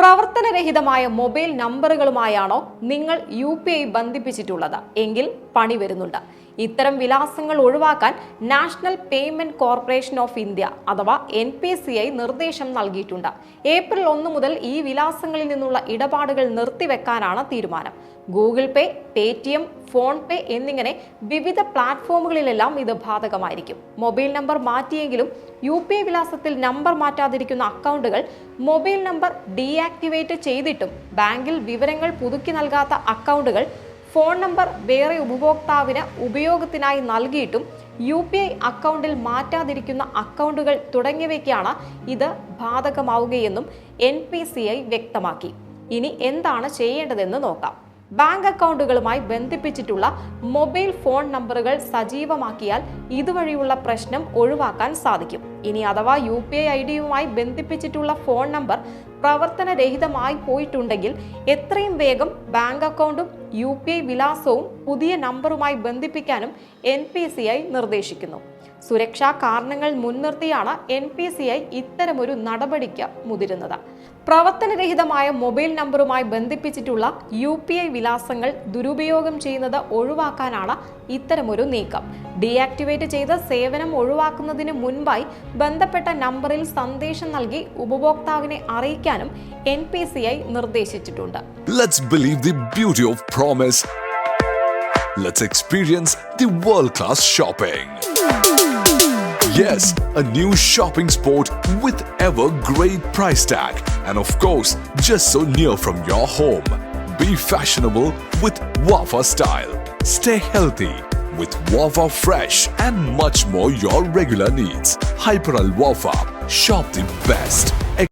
പ്രവർത്തനരഹിതമായ മൊബൈൽ നമ്പറുകളുമായാണോ നിങ്ങൾ U P I ബന്ധിപ്പിച്ചിട്ടുള്ളത്? എങ്കിൽ പണി വരുന്നുണ്ട്. ഇത്തരം വിലാസങ്ങൾ ഒഴിവാക്കാൻ national payment corporation of India അഥവാ എൻ പി സി ഐ നിർദ്ദേശം നൽകിയിട്ടുണ്ട്. ഏപ്രിൽ ഒന്ന് മുതൽ ഈ വിലാസങ്ങളിൽ നിന്നുള്ള ഇടപാടുകൾ നിർത്തിവെക്കാനാണ് തീരുമാനം. Google Pay Paytm PhonePe എന്നിങ്ങനെ വിവിധ പ്ലാറ്റ്ഫോമുകളിലെല്ലാം ഇത് ബാധകമായിരിക്കും. മൊബൈൽ നമ്പർ മാറ്റിയെങ്കിലും യു പി ഐ വിലാസത്തിൽ നമ്പർ മാറ്റാതിരിക്കുന്ന അക്കൗണ്ടുകൾ മൊബൈൽ നമ്പർ ഡീആക്ടിവേറ്റ് ചെയ്തിട്ടും ബാങ്കിൽ വിവരങ്ങൾ പുതുക്കി നൽകാത്ത അക്കൗണ്ടുകൾ ഫോൺ നമ്പർ വേറെ ഉപഭോക്താവിന് ഉപയോഗത്തിനായി നൽകിയിട്ടും യു പി ഐ അക്കൗണ്ടിൽ മാറ്റാതിരിക്കുന്ന അക്കൗണ്ടുകൾ തുടങ്ങിയവയ്ക്കാണ് ഇത് ബാധകമാവുകയെന്നും എൻ പി സി ഐ വ്യക്തമാക്കി. ഇനി എന്താണ് ചെയ്യേണ്ടതെന്ന് നോക്കാം. ബാങ്ക് അക്കൗണ്ടുകളുമായി ബന്ധിപ്പിച്ചിട്ടുള്ള മൊബൈൽ ഫോൺ നമ്പറുകൾ സജീവമാക്കിയാൽ ഇതുവഴിയുള്ള പ്രശ്നം ഒഴിവാക്കാൻ സാധിക്കും. ഇനി അഥവാ യു പി ഐ ഐ ഡിയുമായി ബന്ധിപ്പിച്ചിട്ടുള്ള ഫോൺ നമ്പർ പ്രവർത്തനരഹിതമായി പോയിട്ടുണ്ടെങ്കിൽ എത്രയും വേഗം ബാങ്ക് അക്കൗണ്ടും യു പി ഐ വിലാസവും പുതിയ നമ്പറുമായി ബന്ധിപ്പിക്കാനും എൻ പി സി ഐ നിർദ്ദേശിക്കുന്നു. സുരക്ഷാ കാരണങ്ങൾ മുൻനിർത്തിയാണ് എൻ പി സി ഐ ഇത്തരമൊരു നടപടിക്ക് മുതിരുന്നത്. പ്രവർത്തനരഹിതമായ മൊബൈൽ നമ്പറുമായി ബന്ധിപ്പിച്ചിട്ടുള്ള യു പി ഐ വിലാസങ്ങൾ ദുരുപയോഗം ചെയ്യുന്നത് ഒഴിവാക്കാനാണ് ഇത്തരമൊരു നീക്കം. ഡീആക്ടിവേറ്റ് ചെയ്ത സേവനം ഒഴിവാക്കുന്നതിന് മുൻപായി ബന്ധപ്പെട്ട നമ്പറിൽ സന്ദേശം നൽകി ഉപഭോക്താവിനെ അറിയിക്കാനും എൻ പി സി ഐ നിർദ്ദേശിച്ചിട്ടുണ്ട്. Promise. Let's experience the world class shopping. Yes, a new shopping sport with ever great price tag, and of course, just so near from your home. Be fashionable with Wafa style. Stay healthy with Wafa Fresh and much more your regular needs. Hyper Al Wafa, shop the best.